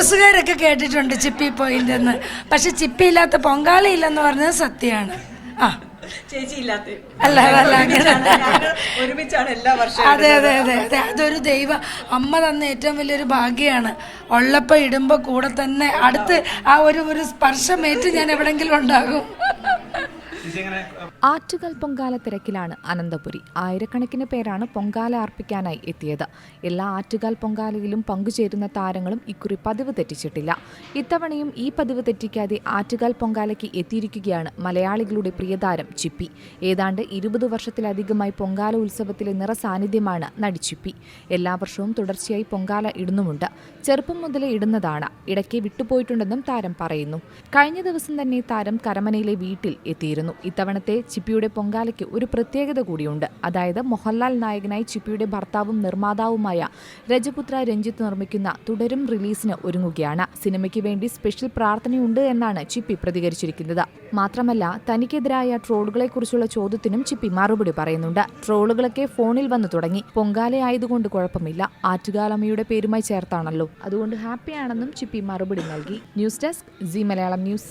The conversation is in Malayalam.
ടൂറിസ്റ്റുകാരൊക്കെ കേട്ടിട്ടുണ്ട് ചിപ്പി പോയിന്റ് എന്ന്. പക്ഷെ ചിപ്പി ഇല്ലാത്ത പൊങ്കാളി ഇല്ലെന്ന് പറഞ്ഞത് സത്യമാണ്. ആ. അല്ല അതെ അതെ അതെ അതെ. അതൊരു ദൈവ അമ്മ തന്ന ഏറ്റവും വലിയൊരു ഭാഗ്യമാണ്. ഉള്ളപ്പോൾ ഇടുമ്പോൾ കൂടെ തന്നെ അടുത്ത് ആ ഒരു ഒരു സ്പർശമേറ്റ് ഞാൻ എവിടെങ്കിലും ഉണ്ടാകും. ആറ്റുകാൽ പൊങ്കാല തിരക്കിലാണ് അനന്തപുരി. ആയിരക്കണക്കിന് പേരാണ് പൊങ്കാല അർപ്പിക്കാനായി എത്തിയത്. എല്ലാ ആറ്റുകാൽ പൊങ്കാലയിലും പങ്കുചേരുന്ന താരങ്ങളും ഇക്കുറി പതിവ് തെറ്റിച്ചിട്ടില്ല. ഇത്തവണയും ഈ പതിവ് തെറ്റിക്കാതെ ആറ്റുകാൽ പൊങ്കാലയ്ക്ക് എത്തിയിരിക്കുകയാണ് മലയാളികളുടെ പ്രിയതാരം ചിപ്പി. ഏതാണ്ട് ഇരുപത് വർഷത്തിലധികമായി പൊങ്കാല ഉത്സവത്തിലെ നിറസാന്നിധ്യമാണ് നടി എല്ലാ വർഷവും തുടർച്ചയായി പൊങ്കാല ഇടുന്നുമുണ്ട്. ചെറുപ്പം മുതലേ ഇടുന്നതാണ്. ഇടയ്ക്ക് വിട്ടുപോയിട്ടുണ്ടെന്നും താരം പറയുന്നു. കഴിഞ്ഞ ദിവസം തന്നെ താരം കരമനയിലെ വീട്ടിൽ എത്തിയിരുന്നു. ഇത്തവണത്തെ ചിപ്പിയുടെ പൊങ്കാലയ്ക്ക് ഒരു പ്രത്യേകത കൂടിയുണ്ട്. അതായത് മോഹൻലാൽ നായകനായി ചിപ്പിയുടെ ഭർത്താവും നിർമ്മാതാവുമായ രജപുത്ര രഞ്ജിത്ത് നിർമ്മിക്കുന്ന തുടരും റിലീസിന് ഒരുങ്ങുകയാണ്. സിനിമയ്ക്ക് വേണ്ടി സ്പെഷ്യൽ പ്രാർത്ഥനയുണ്ട് എന്നാണ് ചിപ്പി പ്രതികരിച്ചിരിക്കുന്നത്. മാത്രമല്ല തനിക്കെതിരായ ട്രോളുകളെക്കുറിച്ചുള്ള ചോദ്യത്തിനും ചിപ്പി മറുപടി പറയുന്നുണ്ട്. ട്രോളുകളൊക്കെ ഫോണിൽ വന്നു തുടങ്ങി. പൊങ്കാല ആയതുകൊണ്ട് കുഴപ്പമില്ല. ആറ്റുകാലമ്മയുടെ പേരുമായി ചേർത്താണല്ലോ. അതുകൊണ്ട് ഹാപ്പിയാണെന്നും ചിപ്പി മറുപടി നൽകി. News desk G Malayalam news.